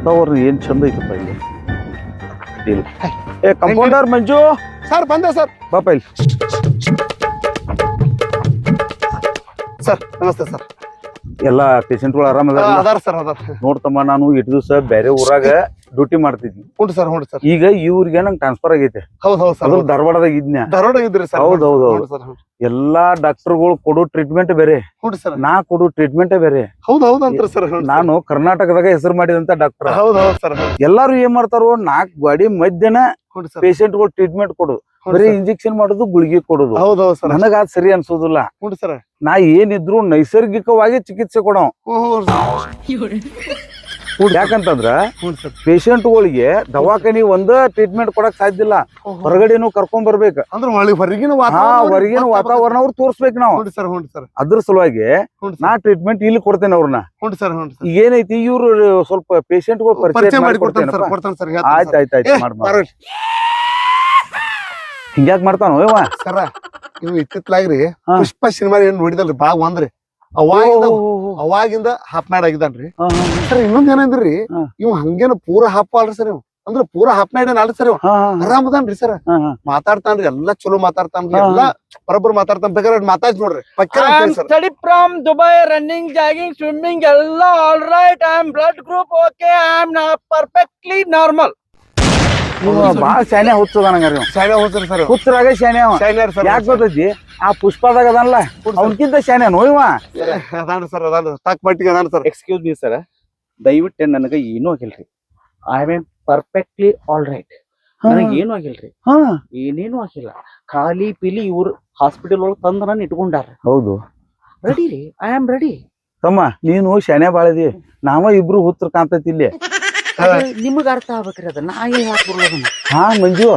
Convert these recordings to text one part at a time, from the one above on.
ವಾತಾವರಣ ಏನ್ ಚಂದ ಐತಪ್ಪ ಇಲ್ಲಿ? ಇಲ್ಲ. ಏ ಕಂಪೌಂಡರ್ ಮಂಜು? ಸರ್ ಬಂದೆ ಸರ್. ಬಾಪ ಇಲ್ಲಿ. ಸರ್ ನಮಸ್ತೆ ಸರ್. ಎಲ್ಲಾ ಪೇಷಂಟ್ಗಳು ಆರಾಮ ಅದಾರ ಸರ್ ಅದಾರ. ನೋಡ್ತಮ್ಮ ನಾನು ಇಟ್ಟು ದಿವಸ ಬೇರೆ ಊರಾಗ ಡ್ಯೂಟಿ ಮಾಡ್ತಿದ್ವಿ. Sir sir. ಈಗ ಇವ್ರಿಗೆ ನಂಗೆ ಟ್ರಾನ್ಸ್ಫರ್ ಆಗೈತೆ. ಹೌದು ಹೌದು ಸರ್ ಧಾರವಾಡದಾಗ ಇದ್ನ ಧಾರವಾಡ ಇದ್ರಿ ಸರ್ ಹೌದ್ ಹೌದ್ ಸರ್ ಎಲ್ಲಾ ಡಾಕ್ಟರ್ಗಳು ಕೊಡೋ ಟ್ರೀಟ್ಮೆಂಟ್ ಬೇರೆ. ಸರ್. ನಾ ಕೊಡೋ ಟ್ರೀಟ್ಮೆಂಟ್ ಬೇರೆ. ಹೌದು ಹೌದು ಅಂತ ಸರ್ ನಾನು ಕರ್ನಾಟಕದಾಗ ಹೆಸರು ಮಾಡಿದಂತ ಡಾಕ್ಟರ್ ಹೌದು ಹೌದು ಸರ್ ಎಲ್ಲಾರು ಏನ್ ಮಾಡ್ತಾರೋ ನಾಲ್ಕು ಗಾಡಿ ಮಧ್ಯಾಹ್ನ ಪೇಷಂಟ್ಗಳು ಟ್ರೀಟ್ಮೆಂಟ್ ಕೊಡೋದು. ಬರೀ ಇಂಜೆಕ್ಷನ್ ಮಾಡೋದು ಗುಳಿಗೆ ಕೊಡೋದು. ಹೌದು ಹೌದು ಸರ್. ನನಗ ಅದ್ ಸರಿ ಅನ್ಸೋದಿಲ್ಲ. ಸರ್. ನಾ ಏನಿದ್ರು ನೈಸರ್ಗಿಕವಾಗಿ ಚಿಕಿತ್ಸೆ ಕೊಡೋ ಯಾಕಂತಂದ್ರ ಪೇಶೆಂಟ್ ಗಳಿಗೆ ಪೇಷಂಟ್ಗಳಿಗೆ ದವಾಖಾನಿ ಒಂದ ಟ್ರೀಟ್ಮೆಂಟ್ ಕೊಡಕ್ ಸಾಧ್ಯ ಇಲ್ಲ ಹೊರಗಡೆನು ಕರ್ಕೊಂಡ್ ಬರ್ಬೇಕು. ಅಂದ್ರೆ ಹೊರಗಿನ ವಾತಾವರಣ ಹೊರಗಿನ ವಾತಾವರಣ ಅವ್ರು ತೋರ್ಸ್ಬೇಕು ನಾವು. ಅದ್ರ ಸಲುವಾಗಿ ನಾ ಟ್ರೀಟ್ಮೆಂಟ್ ಇಲ್ಲಿ ಕೊಡ್ತೇನೆ ಅವ್ರನ್ನ. ಏನೈತಿ ಇವ್ರು ಸ್ವಲ್ಪ ಪೇಷಂಟ್ಗಳು ಪರಿಚಯ ಪರಿಚಯ ಮಾಡ್ಕೊಡ್ತೇನೆ ಆಯ್ತು ಆಯ್ತು ಆಯ್ತು. ಹಿಂಗ್ಯಾಕ್ ಮಾಡ್ತಾನ ಇವ? ಸರ ನೀವು ಇತ್ತಿತ್ಲಾಗ್ರಿ. ಪುಷ್ಪ ಸಿನಿಮಾ ಏನ್ ನೋಡಿದಲ್ರಿ ಬಾಗ್ ಒಂದ್ರಿ ಅವಾಗಿಂದ. ಅವಾಗಿಂದ ಹಾಪ್ ಮ್ಯಾಡ್ ಆಗಿದ್ದಾನ್ರಿ. ಸರ್ ಇನ್ನೊಂದ್ ಏನಂದ್ರಿ. ಇವ್ ಹಂಗೇನ ಪೂರ ಹಾಪ್ ಅಲ್ರಿ ಸರ್ ಇವ್ ಅಂದ್ರ ಪೂರ ಹಾಪ್ ಮ್ಯಾಡ್ ಏನ್ ಅಲ್ರಿ ಸರ್ ಆರಾಮದನ್ರಿ ಸರ್. ಮಾತಾಡ್ತಾನ್ರಿ ಎಲ್ಲಾ ಚಲೋ ಮಾತಾಡ್ತಾನ್ರಿ. ಎಲ್ಲಾ ಬರೋಬ್ಬರ್ ಮಾತಾಡ್ತಾನ ಬೇಕಾದ್ರೆ ಮಾತಾಡ್ ನೋಡ್ರಿ study from Dubai running jogging swimming ಎಲ್ಲಾ ಆಲ್ ರೈಟ್ ಎಲ್ಲ am blood group okay I am perfectly normal ಬಾಳ ಶಾನೆ ಹುಚ್ಚದ ನಂಗಾರ ಇವ ಹುಚ್ಚರಿ ಸರ್ ಹುಚ್ಚರಾಗ ಶಾನೆ ಅವ. ಶಾಲೆ ಸರ್ ಯಾಕೆ ಗೊತ್ತೈತಿ? ಆ ಪುಷ್ಪದಾಗ ಅದಲ್ಲ ಅವನ್ಕಿಂತ ಶಾನೆ ನೋಯ್ವ ಅದಾನ ಸರ್ ಅದಾನ ತಕ್ ಮಟ್ಟಿಗೆ ಅದಾನ ಸರ್. ಎಕ್ಸ್ಕ್ಯೂಸ್ ಮೀ ಸರ್ ದಯವಿಟ್ಟು ನನಗೆ ಏನೂ ಆಗಿಲ್ರಿ. I am perfectly all right ನನಗೆ ಏನೂ ಆಗಿಲ್ರಿ. ಹಾ. ಏನೇನು ಆಗಿಲ್ಲ. ಖಾಲಿ ಪಿಲಿ ಇವ್ರು ಹಾಸ್ಪಿಟಲ್ ಒಳಗೆ ತಂದು ನಾನು ಇಟ್ಕೊಂಡಾರ. ಹೌದು. ರೆಡಿ ರೀ? ಐ ಆಮ್ ರೆಡಿ ತಮ್ಮ ನೀನು ಶಾನೆ ಬಾಳದಿ. ನಾವ ಇಬ್ರು ಹುತ್ರ ಕಾಣ್ತೈತಿ ಇಲ್ಲಿ. ನಿಮಗ ಅರ್ಥ ಆಗ್ಬೇಕ್ರಿ ಅದ. ನಾ ಏನ್ ಹಾ ಮಂಜು.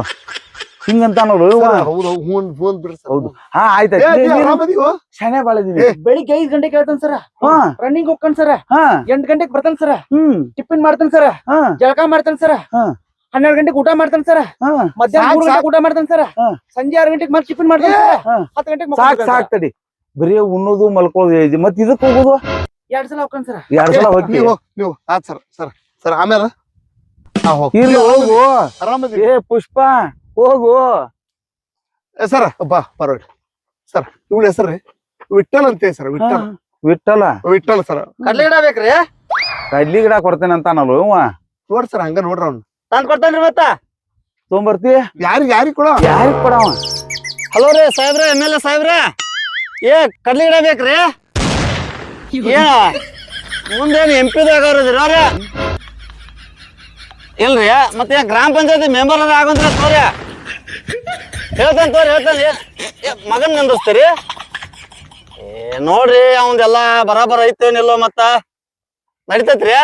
ಹಿಂಗಂತ ನೋಡು. ಹೌದು ಹೂನ್ ಹೂನ್ ಬಿಡ್ರಿ ಸರ್. ಹೌದು. ಹಾ ಆಯ್ತು ಏ, ನೀ ಆರಾಮದಿಯೋ? ಶಾನೆ ಬಾಳದಿನಿ ಬೆಳಿಗ್ಗೆ ಐದ್ ಗಂಟೆಗೆ ಹೇಳ್ತಾನ ಸರ. ಹಾ. ರನ್ನಿಂಗ್ ಹೋಗ್ಕೊಂಡ್ ಸರ. ಹಾ. ಎಂಟ್ ಗಂಟೆಗೆ ಬರ್ತಾನೆ ಸರ. ಹ್ಮ್. ಟಿಫಿನ್ ಮಾಡ್ತಾನೆ ಸರ. ಹಾ. ಜಳಕ ಮಾಡ್ತಾನೆ ಸರ. ಹಾ. ಹನ್ನೆರಡು ಗಂಟೆಗೆ ಊಟ ಮಾಡ್ತಾನೆ ಸರ. ಹಾ. ಮಧ್ಯಾಹ್ನ ಮೂರು ಗಂಟೆಗೆ ಊಟ ಮಾಡ್ತಾನೆ ಸರ್. ಹಾ. ಸಂಜೆ ಆರು ಗಂಟೆಗೆ ಮತ್ತೆ ಟಿಫಿನ್ ಮಾಡ್ತಾನೆ. ಹತ್ತು ಗಂಟೆಗೆ ಸಾಕ್ ಸಾಕ್ ತಡಿ. ಬರೀ ಉಣ್ಣೋದು ಮಲ್ಕೊಳ್ಳೋದು ಮತ್ತೆ ಇದಕ್ಕೆ ಇದಕ್ ಹೋಗೋದು? ಎರಡ್ ಸಲ ಹೋಗ್ತಾನೆ ಸರ್. ಎರಡ್ ಸಲ ಹೋಗ್ತೀವಿ ನೀವು ಆಯ್ತು ಸರ್ ಸರ್. ಸರ್ ಆಮೇಲೆ? ಇಲ್ಲಿ ಹೋಗು. ಆರಾಮದಿ ಏ ಪುಷ್ಪ ಹೋಗು. ಸರ್ ಬಾ ಪರವಾಗಿಲ್ಲ. ಸರ್ ಇವಳ ಹೆಸರು ವಿಠಲ್ ಅಂತ ಸರ್ ವಿಠಲ್ ವಿಠಲ ವಿಠಲ್ ಸರ್. ಕಡ್ಲೆ ಗಿಡ ಬೇಕ್ರಿ? ಕಡ್ಲಿ ಗಿಡ ಕೊಡ್ತೇನೆ ಅಂತ ಇವ ನೋಡ್ ಸರ್ ಹಂಗ ನೋಡ್ರಿ ಅವ್ನು. ತಂದ್ ಕೊಡ್ತಾನ್ರಿ ಮತ್ತ? ತೊಗೊಂಬರ್ತಿ. ಯಾರಿಗ ಯಾರಿಗ್ ಕೊಡ? ಯಾರಿಗ್ ಕೊಡವ ಹಲೋ ರೀ ಸಾಹೇಬ್ರ ಎಂ ಎಲ್ ಎ ಸಾಹೇಬ್ರೆ. ಏ ಕಡ್ಲಿ ಗಿಡ ಬೇಕ್ರಿ? ಏ ಮುಂದೇನು ಎಂ ಪಿ ದಾಗ ಅವ್ರ ಇಲ್ರಿ ಮತ್ತೆ ಗ್ರಾಮ ಪಂಚಾಯತಿ ಮೆಂಬರ್ ಆಗಂದ್ರೆ ತೋರಿ ಹೇಳ್ತಾನೆ ತೋರಿ ಹೇಳ್ತಾನೆ. ಮಗನ್ ನಂದಿಸ್ತೀರಿ ಏ ನೋಡ್ರಿ ಅವಂದೆಲ್ಲ ಬರಾಬರ್ ಐತೇನಿಲ್ಲೋ ಮತ್ತ? ನಡಿತೈತ್ರಿ?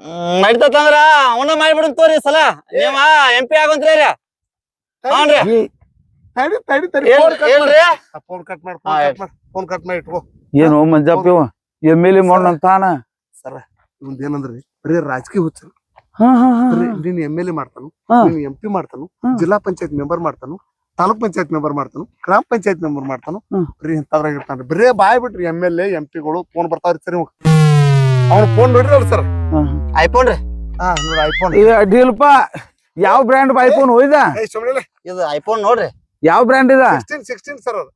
ಹ್ಮ್ ನಡಿತೈತಂದ್ರ ಅವನ ಮಾಡಿಬಿಡನ್ ತೋರಿ ಸಲ. ನೀವ ಎಂ ಪಿ ಆಗಂತ್ರಿ ಹ್ಞೂನ್ರಿ ತಡಿ ತಡಿ ತಡಿ ಏನ್- ಏನ್ರಿ ಫೋನ್ ಕಟ್ ಮಾಡಿ. ಹಾ, ಫೋನ್ ಕಟ್ ಮಾಡಿ ಫೋನ್ ಕಟ್ ಮಾಡಿ. ಇಟ್ಕೋ. ಏನು ಮಂಜಪ್ಪ ಇವ? ಎಂ ಎಲ್ ಎ ಮಾಡೋಣಂತಾನ? ಸರ್ ಇವಂದ ಏನಂದ್ರಿ ಬರೀ ರಾಜಕೀಯ ಹುಚ್ಚರು. ನೀನ್ ಎಂ ಎಲ್ ಎ ಮಾಡ್ತಾನು. ನೀನ್ ಎಂ ಪಿ ಮಾಡ್ತಾನು ಜಿಲ್ಲಾ ಪಂಚಾಯತ್ ಮೆಂಬರ್ ಮಾಡ್ತಾನು ತಾಲೂಕ್ ಪಂಚಾಯತ್ ಮೆಂಬರ್ ಮಾಡ್ತಾನು ಗ್ರಾಮ ಪಂಚಾಯತ್ ಮೆಂಬರ್ ಮಾಡ್ತಾನು. ಬರೀ ಇಂಥದ್ರಾಗ ಇರ್ತಾನ್ರಿ ಬರೇ ಬಾಯ್ ಬಿಟ್ರಿ ಎಂ ಎಲ್ ಎ ಎಂ ಪಿಗಳು ಫೋನ್ ಬರ್ತಾವ್ರಿ ಸರಿ ಅವ್ನ ಫೋನ್ ನೋಡ್ರಿ ಸರ್. ಐಫೋನ್ ರೀ. ಹಾ ನೋಡಿ ಐಫೋನ್ ಅಡ್ಡಿಲ್ಪ ಯಾವ ಬ್ರ್ಯಾಂಡ್ ಐಫೋನ್ ಹೋಯ್ದ ಇದು ಐಫೋನ್ ನೋಡ್ರಿ. ಯಾವ ಬ್ರ್ಯಾಂಡ್ ಇದ? ಸಿಕ್ಸ್ಟೀನ್ ಸಿಕ್ಸ್ಟೀನ್ ಸರ್ ಅದು.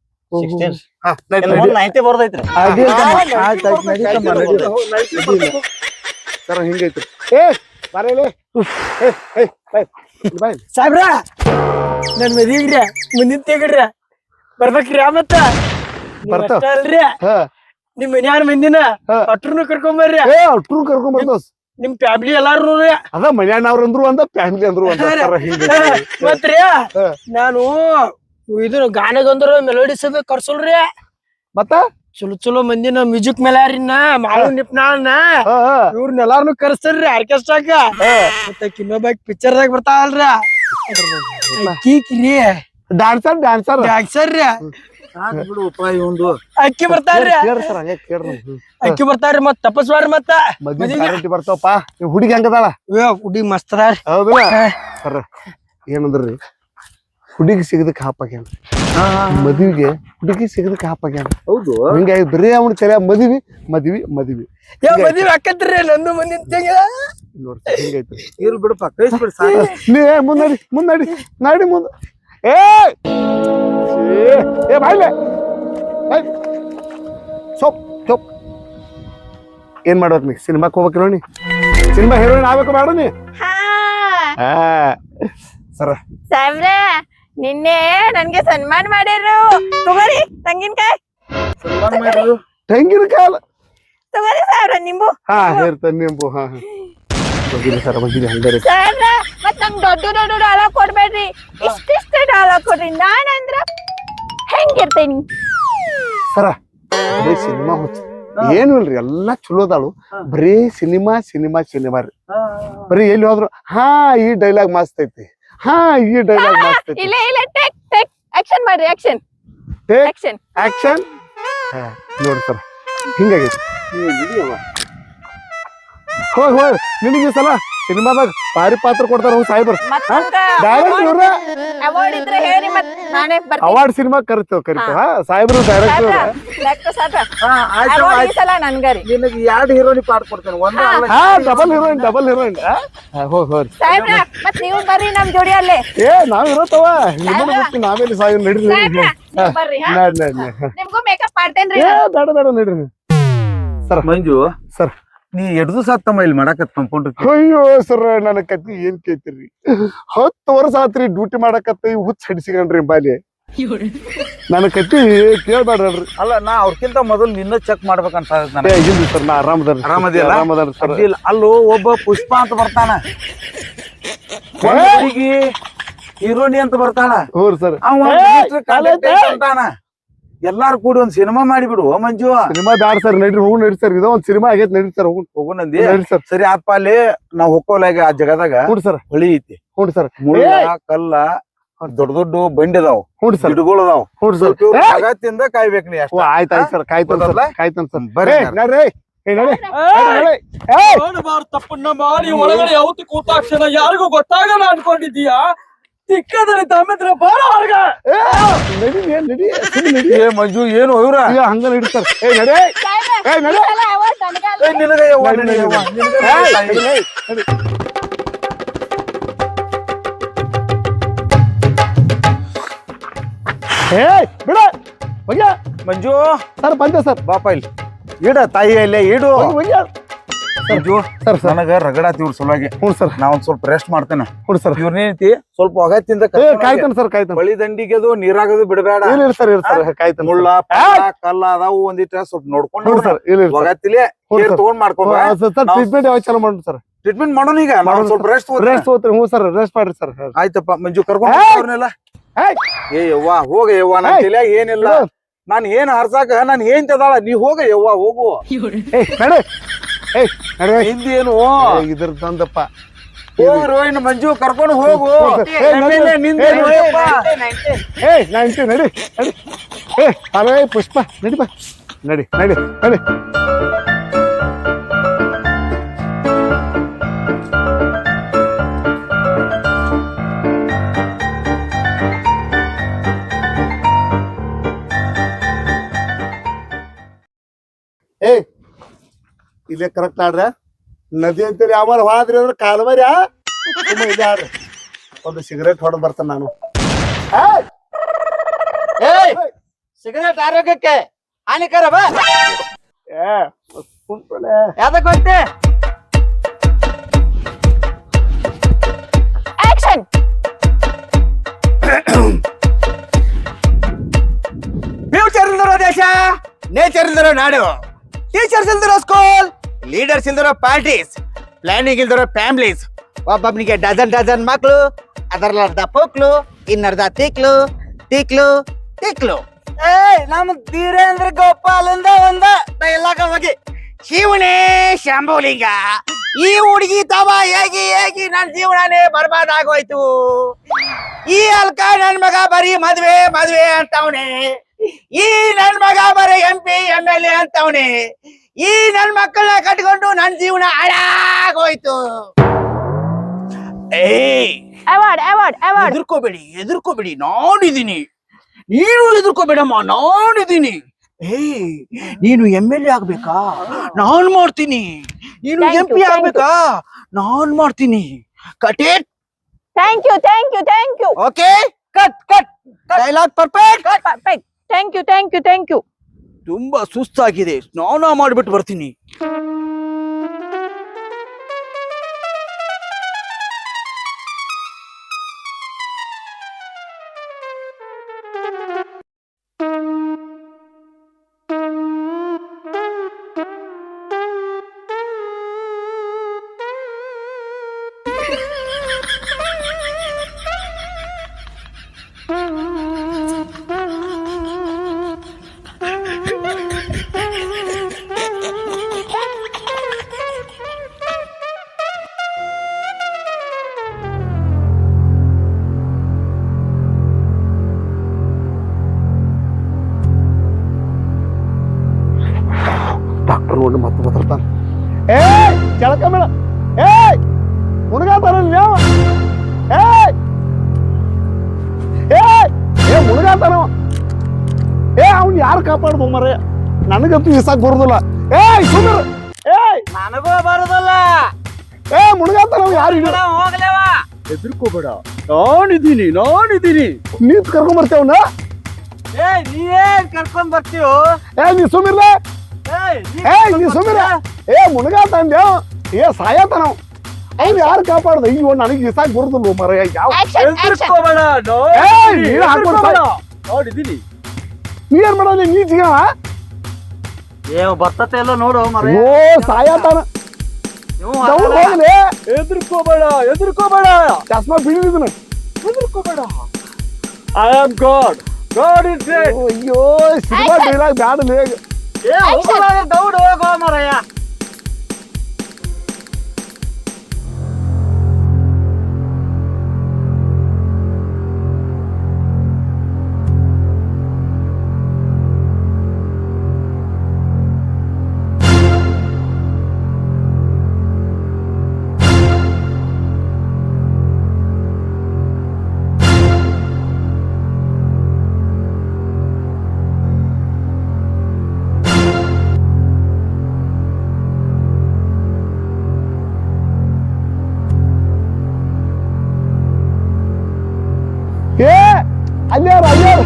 ಸರ್ ಹಿಂಗೈತಿ ಏ ಸಾಬ್ರ ನನ್ ಮದ್ವಿಗ್ರಿ ಮುಂದಿನ ತೆಗಡ್ರ ಬರ್ಬೇಕ್ರಿ ಮತ್ತ ಅಲ್ರಿ. ಹಾ. ನಿಮ್ ಮನ್ಯಾರ ಮಂದಿನ. ಅಟ್ರನು ಕರ್ಕೊಂಬರ್ರಿ. ಏ ಅಟ್ರು ಕರ್ಕೊಂಡ್ ಬರ್ತಾವ ನಿಮ್ ಫ್ಯಾಮಿಲಿ ಎಲ್ಲಾರು ಅದ ಮನ್ಯಾನವ್ರ ಅಂದ್ರು ಅಂದ ಫ್ಯಾಮಿಲಿ ಅಂದ್ರು ಮತ್ರಿ ನಾನು ಇದು ಗಾನಗಂದ್ರ ಮೆಲೋಡಿ ಸಭೆ ಕರ್ಸಲ್ರಿ. ಮತ್ತ? ಚಲೋ ಚಲೋ ಮಂದಿನ ಮ್ಯೂಸಿಕ್ ಮೇಲಾರಿನ ಮಾಳು ನಿಪ್ನಾಳನ ಇವ್ರನ್ನ ಎಲ್ಲಾರ್ನು ಕರ್ಸ್ತಾರ್ರಿ ಆರ್ಕೆಸ್ಟ್ರಾಕ ಮತ್ತ ಪಿಕ್ಚರ್ ದಾಗ ಬರ್ತಾವಲ್ರಿ ಅಕ್ಕಿಕ್ರಿ ಡಾನ್ಸರ್ ಡಾನ್ಸರ್ ಡ್ಯಾನ್ಸರ್ ರೀ. ಅಕ್ಕಿ ಬರ್ತಾರ್ರಿ ಅಕ್ಕಿ ಬರ್ತಾರ್ರಿ ಮತ್ ತಪಸ್ವಾರ ಮತ್ತ. ಬರ್ತಾವಪ್ಪ. ಹುಡುಗಿ ಹೆಂಗದಾಳ ಏ ಹುಡುಗಿ ಮಸ್ತ್ ಅದಾರಿ ಹೌದಲ್ಲ? ಸರ್ ಏನಂದ್ರಿ? ಹುಡುಗಿ ಸಿಗದಕ್ಕೆ ಹಾಪಾಗ್ಯಾನ ಮದುವೆಗೆ ಹುಡುಗಿ ಸಿಗದಕ್ಕೆ ಹಾಪಾಗ್ಯಾನ ಹೌದು. ಹಿಂಗಾಗಿ ಬರೀ ಅವ್ನ ತಲೆ ಮದುವೆ ಮದ್ವಿ ಮದುವೆ. ಯಾವ ಮದ್ವೆ ಹಾಕತ್ರಿ ನಂದು ಮಂದಿ ತೆಗೆ ನೋಡ್ರಿ ಹಿಂಗೈತಿ ಇರ್ಲಿ ಬಿಡಪ್ಪ ಕಳಿಸ್ಬಿಡಿ ಸಾಕು. ನೀ ಮುನ್ನಡಿ ಮುನ್ನಡಿ ನಾಡಿ ಮುಂದ. ಏ! ಏ ಬಾಯ್ಲೆ. ಸೊಪ್ ಸೊಪ್. ಏನ್ ಮಾಡೋದ್ ನೀ? ಸಿನಿಮಾಕ್ ಹೋಗ್ಬೇಕು ನೋಡಿ ಸಿನಿಮಾ ಹೀರೋಯಿನ್ ಆಗ್ಬೇಕು ಬೇಡ ನೀ? ಹಾ. ಹಾ. ಸರ. ಸಾವ್ರ ನಿನ್ನೆ ನನ್ಗೆ ಸನ್ಮಾನ ಮಾಡಿರು ತಗೋರಿ ತಂಗಿನಕಾಯಿ. ತೆಂಗಿನ ಕಾಲ ತಗೋರಿ ಸಾವಿರ ನಿಂಬು. ಹಾ ಹೇಳ್ತಾನೆ ನಿಂಬು ಹಾ ಹಾ. ಹೋಗಿಲ್ಲ ಸರ್ ಹೋಗಿಲ್ಲ ಹಂಗಾರೆ. ಸಾವ್ರ ಮತ್ ನಂಗ್ ದೊಡ್ಡ ದೊಡ್ಡ ಡಾಲರ್ ಕೊಡ್ಬೇಡ್ರಿ. ಇಷ್ಟಿಷ್ಟೇ ಡಾಲರ್ ಕೊಡ್ರಿ. ನಾನಂದ್ರ ಹೆಂಗಿರ್ತೇನಿ? ಸರ ಬರೀ ಸಿನಿಮಾ ಹೊತ್ತು ಏನು ಇಲ್ರಿ ಎಲ್ಲಾ ಚಲೋ ಅದಾಳು. ಬರೀ ಸಿನಿಮಾ ಸಿನಿಮಾ ಸಿನಿಮಾ ರೀ. ಬರೀ ಎಲ್ಲಿ ಹೋದ್ರು ಹಾ ಈ ಡೈಲಾಗ್ ಮಸ್ತ್ ಐತಿ. ಹಾ ಈ ಡೈಲಾಗ್ ಮಸ್ತ್ ಇಲ್ಲ ಇಲ್ಲ ಟೆಕ್ ಟೆಕ್ ಆಕ್ಷನ್ ಮಾಡ್ರಿ ಆಕ್ಷನ್ Take. ಆಕ್ಷನ್ ಆಕ್ಷನ್ ನೋಡಿ ಸರ್. ಹಿಂಗಾಗೈತಿ. ಹೋಗ್ ಹೋಗ್ ನಿನಗೆ ಸಲ ಸಿನಿಮಾದಾಗ ಭಾರಿ ಪಾತ್ರ ಕೊಡ್ತಾರ ಹೋಗಿ ಸಾಯ್ಬರ್ ಮತ್ತ ಡೈರೆಕ್ಟ್ ಇವ್ರ. ಅವಾರ್ಡ್ ಇದ್ರೆ ಹೇಳ್ರಿ ಮತ್ ನಾನೇ ಬರ್ತೀನಿ. ಅವಾರ್ಡ್ ಸಿನಿಮಾ ಕರಿತೇವ್ ಕರಿತೇವ. ಹಾ ಸಾಹೇಬ್ರು ಡೈರೆಕ್ಟ್ ಈ ಸಲ ನನ್ಗರಿ. ನಿನಗೆ ಎರಡು ಹೀರೋನಿ ಪಾಡ್ ಕೊಡ್ತೇನೆ ಒಂದು ಹಾ. ಅಲ್ಲ. ಹಾ ಡಬಲ್ ಹೀರೋಯಿನ್ ಡಬಲ್ ಹೀರೋಯಿನ್ ಹೋಗ್ ಹೋಗ್ರಿ ಸಾಹೇಬ್ರ ಮತ್ ನೀವು ಬರ್ರಿ ನಮ್ ಜೋಡಿ ಅಲ್ಲೇ. ಏ ನಾವ್ ಇರತ್ತವ. ನಿಮ್ಮನ್ನ ಬಿಟ್ಟು ನಾವೇಲಿ ಸಾಯಿ ನಡ್ರಿ ಸಾಹೇಬ್ರ ನೀವ್ ಬರ್ರಿ ಹಾ. ನಡ್ ನಡ್ ನಡ್. ನಿಮ್ಗೂ ಮೇಕಪ್ ಮಾಡ್ತೇನ್ರಿ. ಏ ಬೇಡ ಬೇಡ ನಡ್ರಿ. ಸರ್. ಮಂಜು. ಸರ್. ನೀ ಎಡ್ದು ಸತ್ತಮ್ಮ ಇಲ್ಲಿ ಮಾಡಕತ್ ಕಂಪೌಂಡ್ ಅಯ್ಯೋ ಸರ್ ನನ್ನ ಕತ್ತಿ ಏನ್ ಕೇಳ್ತೀರಿ? ಹತ್ತು ವರ್ಷ ಆತ್ರಿ ಡ್ಯೂಟಿ ಮಾಡಕತ್ತ ಈ ಹುಚ್ಚ ಹಿಡಿಸಿಕೊಂಡ್ರಿ ಬಾಲಿ ನನ್ನ ಕತ್ತಿ ಕೇಳ್ಬೇಡ್ರಿ ಅಲ್ಲ ನಾ ಅವ್ರಕ್ಕಿಂತ ಮೊದಲು ನಿನ್ನ ಚೆಕ್ ಮಾಡ್ಬೇಕಂತ ಅಲ್ಲೂ ಇಲ್ರಿ ಸರ್ ನಾ ಆರಾಮದಾರ ಆರಾಮದಿಯಲ್ಲ? ಆರಾಮದಾರ ಸರ್. ಅಲ್ಲೋ ಒಬ್ಬ ಪುಷ್ಪ ಅಂತ ಬರ್ತಾನ. ಹೀರೋನಿ ಅಂತ ಬರ್ತಾನ ಹ್ಞೂ ಸರ್. ಅಂತಾನ ಎಲ್ಲಾರು ಕೂಡಿ ಒಂದ್ ಸಿನಿಮಾ ಮಾಡಿಬಿಡು ಓ ಮಂಜು. ಸಿನಿಮಾ ಬ್ಯಾಡ ಸರ್ ನಡೀರಿ ಹೋಗ್ ನಡ್ರಿ ಸರ್ ಇದೋ ಒಂದ್ ಸಿನಿಮಾ ಆಗೈತೆ ನಡಿ ಸರ್ ಹೋಗು ಹೋಗುನಂದಿ ಸರ್ ಸರಿ ಆತ್ಪ ಅಲ್ಲಿ ನಾವ್ ಹೊಕ್ಕೋಲಾಗ ಆ ಜಗದಾಗ ಹ್ಞೂ ಸರ್ ಹೊಳಿ ಐತಿ. ಹ್ಞೂ ಸರ್ ಮುಳ್ಳ ಕಲ್ಲ ದೊಡ್ಡ ದೊಡ್ಡ ಬಂಡಿ ಅದಾವ. ಹ್ಞೂ ಸರ್ ಗಿಡಗಳು ಅದಾವ. ಹ್ಞೂ ಸರ್! ಜಗತ್ತಿಂದ ಕಾಯ್ಬೇಕು ನೀ ಅಷ್ಟು. ಆಯ್ತು ಆಯ್ತು ಸರ್ ಕಾಯ್ತಾನ ಸರ್? ಕಾಯ್ತಾನ ಸರ್ ಬರ್ರಿ ನಡ್ರಿ ನಡಿ ನಡಿ, ನಡಿ. ತಪ್ಪನ್ನ ಮಾಡಿ ಒಳಗಡೆ ಯಾವತ್ತು ಕೂತಾಕ್ಷಣ ಯಾರಿಗೂ ಗೊತ್ತಾಗಲ್ಲ ಅನ್ಕೊಂಡಿದ್ದೀಯಾ? ಸಿಕ್ಕದಲ್ಲಿ ತಮ್ಮಿದ್ರೆ ಬಾಳ ಹೊರಗ. ಏ, ನಡಿ ಏ, ನಡಿ ಸುಮ್ನೆ ನಡಿ. ಏ ಮಂಜು ಏನು ಇವ್ರ? ಅಯ್ಯೋ, ಹಂಗ ನಡಿ ಏ ನಡೆ. ಏ ನಡೆ. ಏ, ನಿನಗೆ ಯವ್ವ, ನಡಿ, ಯವ್ವ, ನಿನಗೆ ಏ, ತಾಯಿ. ನಡಿ, ನಡಿ. ಏ ಬಿಡ. ಹೋಗ್ಯ? ಮಂಜು. ಸರ್ ಬಂದೆ ಸರ್. ಬಾಪ ಇಲ್ಲಿ. ಇಡ ತಾಯಿ ಇಲ್ಲೇ ಇಡು. ಹೋಗಿ ಹೋಗ್ಯ? ಸರ್ ಸರ್ ನನಗ ರಗಡಾತಿ ಇವ್ರ ಸಲುವಾಗಿ. ಹ್ಞೂ ಸರ್. ನಾ ಒಂದ್ ಸ್ವಲ್ಪ ರೆಸ್ಟ್ ಮಾಡ್ತೇನೆ. ಹ್ಞೂ ಸರ್. ಇವ್ರನೇತಿ ಸ್ವಲ್ಪ ಏ ಕಾಯ್ತಾನ ಸರ್ ಕಾಯ್ತಾನ. ಬಳಿ ದಂಡಿಗೆದು ನೀರಾಗದು ಬಿಡಬೇಡ. ಇಲ್ಲ ಇಲ್ಲ ಸರ್ ಇಲ್ಲ ಸರ್ ಕಾಯ್ತಾನ ಮುಳ್ಳ ಪಳ್ಳ, ಕಲ್ಲ ಅದಾವು ಒಂದಿಟ್ಟ ಸ್ವಲ್ಪ ಹ್ಞೂ ನೋಡ್ಕೊಂಡು ಸರ್ ಇಲ್ಲ ಇಲ್ಲ ಒಗತ್ತಿಲೆ ಹ್ಞೂ ಸರ್. ತಗೊಂಡ್ ಮಾಡ್ಕೊಂಡು ಸರ್ ಟ್ರೀಟ್ಮೆಂಟ್ ಯಾವಾಗ ಚಾಲು ಮಾಡೋಣ ಸರ್? ಟ್ರೀಟ್ಮೆಂಟ್ ಮಾಡೋಣ ಈಗ. ನಾವು ಮಾಡೋಣ ಸ್ವಲ್ಪ ರೆಸ್ಟ್ ರೆಸ್ಟ್ ಹೋಗ್ತೀರಿ ಹ್ಞೂ ಸರ್ ರೆಸ್ಟ್ ಮಾಡ್ರಿ ಸರ್. ಆಯ್ತಪ್ಪ. ಮಂಜು ಕರ್ಕೊಂಡ್ ಏಯ್! ಅವ್ರನ್ನೆಲ್ಲ ಏಯ್! ಏ ಯವ್ವ ಹೋಗ ಯವ್ವ ನನ್ ಏಯ್! ತಲ್ಯಾಗ ಏನಿಲ್ಲ. ನಾನ್ ಏನ್ ಹರ್ಸಾಕ ನಾನ್ ಏನ್ ತದಾಳ? ನೀ ಹೋಗ ಯವ್ವ ಹೋಗು. ನಡಿ ಹಿಂದೇನು? ಇದ್ರ ತಂದಪ್ಪ. ಹೋಗ್ ರೋಹಿಣಿ ಮಂಜು ಕರ್ಕೊಂಡು ಹೋಗು. ನಡಿ, ಆಮೇಲೆ ನಡಿ. ನಿಂದೇನು ಏಯ್ ನೈಂಟಿ ನಡಿ ನಡಿ. ಏ ಅರೇ ಪುಷ್ಪ ನಡಿ ಬಾ. ನಡಿ ನಡಿ ನಡಿ. ಇಲ್ಲೇ ಕರೆಕ್ಟ್ ಆಡ್ರ? ನದಿ ಅಂತೇಳಿ ಯಾವಾಗ ಹೋದ್ರಿ ಅಂದ್ರೆ ಕಾಲು ಮರಿ ಸುಮ್ಮ ಇಲ್ಲೇ ಆಡ್ರಿ ಒಂದು ಸಿಗರೇಟ್ ಹೊಡೆದು ಬರ್ತಾನೆ ನಾನು. ಏಯ್! ಸಿಗರೇಟ್ ಆರೋಗ್ಯಕ್ಕೆ ಹಾನಿಕರ ಬಾ! ಏ ಕುಂತ್ಕೊಳ್ಳೆ. ಯಾವ್ದಕ್ ಹೋಗ್ತಿ ಆಕ್ಷನ್ ಫ್ಯೂಚರ್ ಇಲ್ದಿರೋ ದೇಶ ನೇಚರ್ ಇಲ್ದಿರೋ ನಾಡು ಟೀಚರ್ಸ್ ಇಲ್ದಿರೋ ಸ್ಕೂಲ್ ಲೀಡರ್ಸ್ ಇಲ್ದಿರೋ ಪಾರ್ಟೀಸ್ ಪ್ಲಾನಿಂಗ್ ಇಲ್ದಿರೋ ಫ್ಯಾಮಿಲೀಸ್ ಒಬ್ಬೊಬ್ಬನಿಗೆ ಡಜನ್ ಡಜನ್ ಮಕ್ಳು ಅದರಲ್ಲರ್ಧ ಪೋಕ್ಲು ಇನ್ನರ್ಧ ತಿಕ್ಲು ತಿಕ್ಲು ತಿಕ್ಲು ಏಯ್ ನಮ್ ಧೀರೇಂದ್ರ ಗೋಪಾಲಿಂದ ಒಂದ ಡೈಲಾಗ ಹೋಗಿ. ಶಿವನೇ ಶಂಭುಲಿಂಗ ಈ ಹುಡುಗಿ ತವ ಹೇಗಿ ಹೇಗಿ ನನ್ ಜೀವನನೇ ಬರ್ಬಾದ್ ಆಗೋಯ್ತು. ಈ ಅಲ್ಕ ನನ್ ಮಗ ಬರೀ ಮದ್ವೆ ಮದ್ವೆ ಅಂತವನೆ. ಈ ನನ್ ಮಗ ಬರೀ M P M L A ಅಂತವನೆ. ಈ ನನ್ ಮಕ್ಕಳನ್ನ ಕಟ್ಕೊಂಡು ನನ್ ಜೀವನ ಹಾಳಾಗೋಯ್ತು. ಏಯ್ ಅವಾರ್ಡ್ ಅವಾರ್ಡ್ ಅವಾರ್ಡ್ ಎದುರ್ಕೋಬೇಡಿ ಎದುರ್ಕೋಬೇಡಿ. ನಾನಿದ್ದೀನಿ. ನೀನು ಎದುರ್ಕೋಬೇಡಮ್ಮ ನಾನಿದ್ದೀನಿ. ಹೇ ನೀನು ಎಂ ಎಲ್ ಎ ಆಗ್ಬೇಕಾ? ನಾನ್ ಮಾಡ್ತೀನಿ. ನೀನು Thank M P thank you. ಆಗ್ಬೇಕಾ? ನಾನ್ ಮಾಡ್ತೀನಿ. ಕಟೇ thank you thank you thank you okay cut cut dialogue perfect perfect thank you thank you thank you ತುಂಬಾ ಸುಸ್ತಾಗಿದೆ. ಸ್ನಾನ ಮಾಡಿಬಿಟ್ಟು ಬರ್ತೀನಿ. ಕಾಪಾಡ್ದು ಮರೆ ನನಗಂತೂ ಇಸಾಕ್ ಬರುದಿಲ್ಲ. ಏಯ್ ಸುಂದರ ಏಯ್. ನನಗೂ ಬರುದಲ್ಲ. ಏ ಮುಳುಗಾತ ನಾವು ಯಾರು ಹಿಡಿದ ಹೋಗ್ಲೇವ? ಎದುರ್ಕೋಬೇಡ ನಾನಿದ್ದೀನಿ ನಾನಿದ್ದೀನಿ. ನೀತ್ ಕರ್ಕೊಂಡ್ ಬರ್ತೇವನ ಏ ನೀವೇನ್ ಕರ್ಕೊಂಡ್ ಬರ್ತೀವೋ ಏ ನೀ ಸುಮಿರ್ಲ ಏಯ್, ನೀ ಏ ನೀ ಸುಮಿರ ಏ ಮುಳುಗಾತಾನ ಏ ಸಾಯತಾನ ನಾವು. ಅವ್ನ್ ಯಾರು ಕಾಪಾಡ್ದ? ಅಯ್ಯೋ ನನಗೆ ಇಸಾಕ್ ಬರುದಿಲ್ಲ ಮರ? ಯಾವ ಆಕ್ಷನ್ ಆಕ್ಷನ್ ನೀ ಏನ್ ಮಾಡೋದು ನೀ ಜಿಗವ ಏ ಬರ್ತತೆ ಎಲ್ಲ ನೋಡು ಮರ ಓ ಸಾಯತಾನ. ದೌಡ್ ಹೋಗ್ಲಿ. ಎದುರ್ಕೋಬೇಡ ಎದುರ್ಕೋಬೇಡ. ಚಸ್ಮಾ ಬೀಳಿದನ ಎದುರ್ಕೋಬೇಡ. I am God God is ಅಯ್ಯೋ ಸಿನಿಮಾ ಡೈಲಾಗ್ ಲೇಗ್. ಏ ಹೋಗೋ ದೌಡ್ ಹೋಗೋ ಮರಯ್ಯ ಅಲ್ಯಾರ ಅಲ್ಯಾರ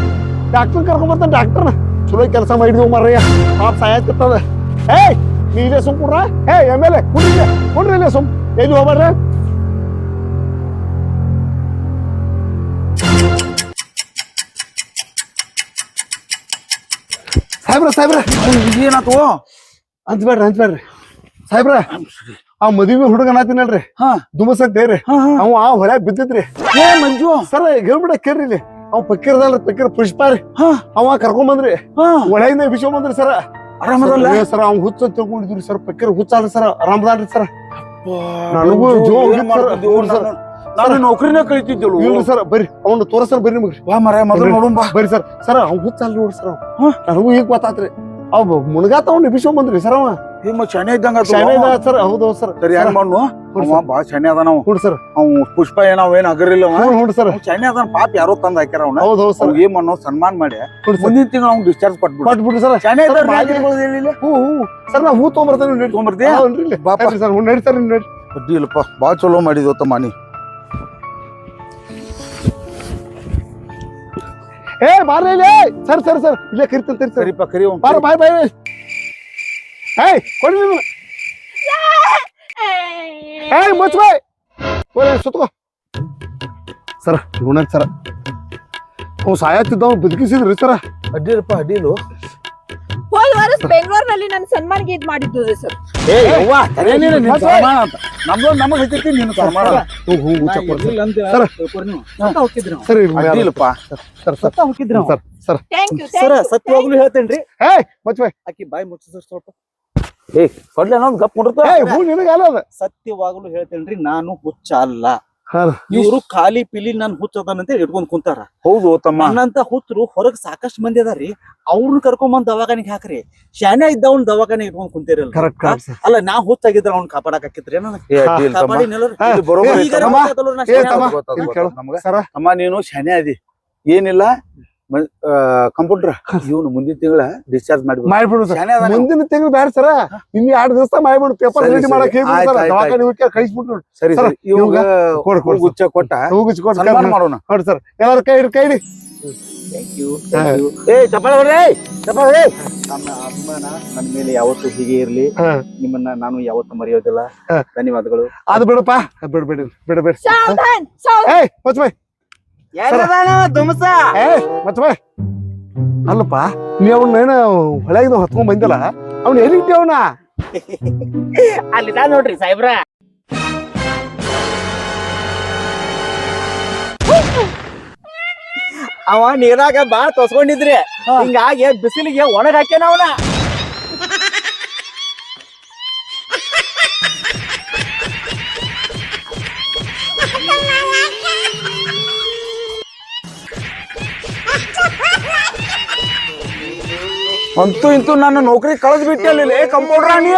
ಡಾಕ್ಟರ್ ಕರ್ಕೊಂಡ್ಬರ್ತಾನೆ ಡಾಕ್ಟರ್ ಚಲೋ ಕೆಲಸ ಮಾಡಿದ್ವು ಮರ್ರಯ್ಯ ಪಾಪ ಸಾಯಕತ್ತದ ಏಯ್ ನೀ ಇಲ್ಲೇ ಸುಮ್ ಕುಡ್ರ? ಏ ಎಂ ಎಲ್ ಎ ಕುಡ್ರಿ ಇಲ್ಲೇ ಕುಡ್ರಿ ಇಲ್ಲೇ ಸುಮ್ ಎಲ್ಲಿ ಹೋಗ್ರ ಸಾಹೇಬ್ರ ಸಾಹೇಬ್ರ. ಏನಾತು ಅಂತ್ಬೇಡ್ರಿ ಅಂತ್ಬೇಡ್ರಿ. ಸಾಹೇಬ್ರ ಆ ಮದುವೆ ಹುಡುಗನಾತಿನಲ್ರಿ ಹಾ. ಹಾ ಹಾ. ಅವ ಆ ಹೊಳ್ಯಾಗ ಬಿದ್ದಿದ್ರಿ ಏ ಮಂಜು. ಸರ್ ಹೇಳ್ಬಿಡ ಕೇಳ್ರಿ ಇಲ್ಲಿ. ಅವ್ ಪಕ್ಕಿರದಲ್ರಿ ಪಕ್ಕಿರ ಪುಷ್ಪಾರಿ ರೀ. ಹಾ. ಅವ ಕರ್ಕೊಂಡ್ ಬಂದ್ರಿ. ಹಾ. ಒಳಗಿಂದ ಬಿಸ್ಕೊಂಡ್ ಬಂದ್ರಿ ಸರ್. ಆರಾಮದಲ್ಲ ಸರ್ ಅವ್ನ ಹುಚ್ಚ ತಿಳ್ಕೊಂಡಿದ್ರಿ ಸರ್. ಪಕ್ಕಿರ ಹುಚ್ಚಾಲ್ರಿ ಸರ್ ಆರಾಮದಾನ್ರಿ ಸರ್. ನನಗೂ ಜೋ ಸರ್. ನಾನು ನೌಕರಿನ ಕಳಿತಿದ್ದಳು ಇಲ್ರಿ ಸರ್ ಬರ್ರಿ. ಅವ್ನ ತೋರಸರ್ ಬರ್ರಿ ನಿಮ್ಗೆ. ಬಾ ಮರ ಮೊದಲು ನೋಡು ಬಾ. ಬರ್ರಿ ಸರ್. ಸರ್ ಹುಚ್ಚ ಅಲ್ಲ ನೋಡ್ರಿ ಸರ್. ನನಗೂ ಈಗ ಗೊತ್ತಾತ್ರಿ. ಅವ್ ಮುಣಗಾತ ಅವ್ನ ಬಿಸ್ಕೊಂಡ್ ಬಂದ್ರಿ ಸರ್ ಅವ ನಿಮ್ಮ ಶನಿ ಇದ್ದಂಗ ಸರ್. ಹೌದು ಸರ್. ಸರಿ ಹೆಂಗ್ ಮಾಡ್ನು? ಅವ ಬಾಳ ಶನಿ ಅದ ನಾವು ಸರ್. ಅವ್ ಪುಷ್ಪ ಏನ ಅವ. ಏನ್ ಅಗರಿಲ್ಲ ಸರ್. ಶನಿ ಪಾಪ ಯಾರೋ ತಂದ್ ಹಾಕ್ಯಾರ ಅವ್ನ. ಹೌದು ಹೌದು ಸರ್. ಏನ್ ಮಾಡೋ ಸನ್ಮಾನ ಮಾಡಿ. ಮುಂದಿನ ತಿಂಗಳು ಅವ್ನ್ ಡಿಸ್ಚಾರ್ಜ್ ಕೊಟ್ಬಿಡು. ಸರ್. ಶನಿ ಸರ್, ನಾ ಹೂ ತೊಗೊಂಬರ್ತೇನೆ ತೊಗೊಂಬರ್ತೀಯ? ಬಾಪ. ಸರ್ ನಡಿ ಸರ್ ನಡಿ. ಅಡ್ಡಿ ಇಲ್ಲಪ್ಪ. ಬಾಳ ಚಲೋ ಮಾಡಿದ್ವು ಮನಿ. ನೀ ಏ ಬಾರ್ಲೇ ಸರ್ ಸರ್ ಸರ್. ಇಲ್ಲೇ ಕರಿತಂತ ಸರ್. ಸರಿಪ್ಪ ಕರಿ ಬಾರ ಬಾಯ್ ಬಾಯ್. ಏಯ್ ಕೊಡಿ ನೀವು ಏಯ್ ಮುಚ್ಚ ಬಾಯ್ ಓಯ್ ಸರ ಸರ್ ಸರ? ಸರ್ ಅವ್ ಸಾಯತ್ತಿದ್ದವ್ ಬದುಕಿಸಿದ್ರಿ ಸರ. ಅಡ್ಡಿ ಇಲ್ಲಪ್ಪ ಅಡ್ಡಿ ಇಲ್ಲು ಹೋದ್ ವರ್ಷ ಬೆಂಗಳೂರಿನಲ್ಲಿ ನನ್ನ ಸನ್ಮಾನ್ಗೆ ಇದ್ ಮಾಡಿದ್ದು ರೀ ಸರ್. ಏ ಯವ್ವ ತಲೆ ನೀನು ನಿನ್ ಮತ್ತೆ? ಸನ್ಮಾನ ಅಂತ. ನಮ್ದು ನಮಗ್ ಹಚ್ಚೈತಿ ನೀನು ಸನ್ಮಾನ ಅಂತ. ಹ್ಞೂ ಹ್ಞೂ ಹ್ಞೂ ಚಪ್ಪ ಸರ್. ಸರ್ ಅಡ್ಡಿ sir sir sir. Sir sir. Thank you sir ಸತ್ಯವಾಗ್ಲೂ ಹೇಳ್ತೇನ್ರಿ? ಏಯ್ ಮುಚ್ಚ ಬಾಯ್ ಆಕಿ ಬಾಯಿ ಮುಚ್ಚಿದ್ರ ಸ್ವಲ್ಪ. ಏ ಕೊಡ್ಲೆ ಗಪ್ ಹೂ ಅದ. ಸತ್ಯವಾಗ್ಲೂ ಹೇಳ್ತೇನ್ರಿ ನಾನು ಹುಚ್ಚ ಅಲ್ಲ. ಇವರು ಖಾಲಿ ಪಿಲಿ ನನ್ ಅಂತ ಇಟ್ಕೊಂಡ್ ಕುಂತಾರ. ಹೌದು ತಮ್ಮ. ನನ್ನಂತ ಹುಚ್ಚರು ಹೊರಗ್ ಸಾಕಷ್ಟು ಮಂದಿ ಅದಾರಿ ಅವ್ರನ್ನ ಕರ್ಕೊಂಬಂದ್ ದವಾಖಾನಿಗೆ ಹಾಕ್ರಿ. ಶಾನೆ ಇದ್ದವ್ನ ದವಾಖಾನೆ ಇಟ್ಕೊಂಡ್ ಕುಂತಿರಲ್ಲ ಅಲ್ಲ ನಾ ಹುಚ್ಚಾಗಿದ್ರ ಅವ್ನ ಕಾಪಾಡಕ್ ಹಾಕಿದ್ರಿ ತಮ್ಮ. ನೀನು ಶಾನೆ ಅದಿ. ಏನಿಲ್ಲ? ಕಂಪ್ಯೂಟರ್ ಇವನು ಮುಂದಿನ ತಿಂಗಳ ಡಿಸ್ಚಾರ್ಜ್ ಮಾಡಿ ಮಾಡ್ಬಿಡು ಸರ್. ಮುಂದಿನ ತಿಂಗಳು ಬ್ಯಾಡ ಸರ. ಇನ್ನು ಎರಡು ದಿವಸ ಮಾಡ್ಬಿಡು ಪೇಪರ್ ರೆಡಿ ಮಾಡಕ್ಕೆ ದವಾಖಾನೆ ಹೋಗಿ ಕಳಿಸ್ಬಿಟ್ರು ಸರಿ ಸರ್, ಸರಿ. ಇವಾಗ ಕೊಡು, ಕೊಡು, ಗುಚ್ಚ ಕೊಟ್ಟ ಹೋಗಿಸ್ಕೊಟ್ಟು ಸನ್ಮಾನ ಮಾಡೋಣ. ನೋಡಿ ಸರ್. ಎಲ್ಲರೂ ಕೈ ಹಿಡಿ ಕೈ ಹಿಡಿ. ಏ ಚಪ್ಪಾಳೆ ಹೊಡ್ರಿ, ಚಪ್ಪಾಳೆ. ನಮ್ಮ ಅಭಿಮಾನ ನನ್ನ ಮೇಲೆ ಯಾವತ್ತೂ ಹೀಗೆ ಇರ್ಲಿ. ನಿಮ್ಮನ್ನ ನಾನು ಯಾವತ್ತೂ ಮರೆಯೋದಿಲ್ಲ. ಧನ್ಯವಾದಗಳು. ಅದು ಬಿಡಪ್ಪ. ಬಿಡಬೇಡಿ ಬಿಡಬೇಡಿ ಬಿಡ ಬಿಡಿ. ಏಯ್ ಮಚ್ಚ ಬಾಯ್. ದುಮಸ ಅಲ್ಲಪ್ಪ ನೀ ಅವ್ನ ಏನ ಹೊಳೆಗಿನ ಹೊತ್ಕೊಂಡ್ ಬಂದಿಲ್ಲ? ಅವ್ನ ಎಲ್ಲಿ ಇಟ್ಟಿ ಅವನ? ಅಲ್ಲಿದ ನೋಡ್ರಿ ಸಾಹೇಬ್ರ. ಅವ ನೀರಾಗ ಬಾಳ ತೊಸ್ಕೊಂಡಿದ್ರಿ. ಹಿಂಗಾಗಿ ಬಿಸಿಲಿಗೆ ಒಣಗಾಕೇನ ಅವನ. ಅಂತೂ ಇಂತೂ ನನ್ನ ನೌಕರಿ ಕಳೆದ್ ಬಿಟ್ಟೆ ಅಲ್ಲಿ ಕಂಪೌಂಡ್ರ ನೀ?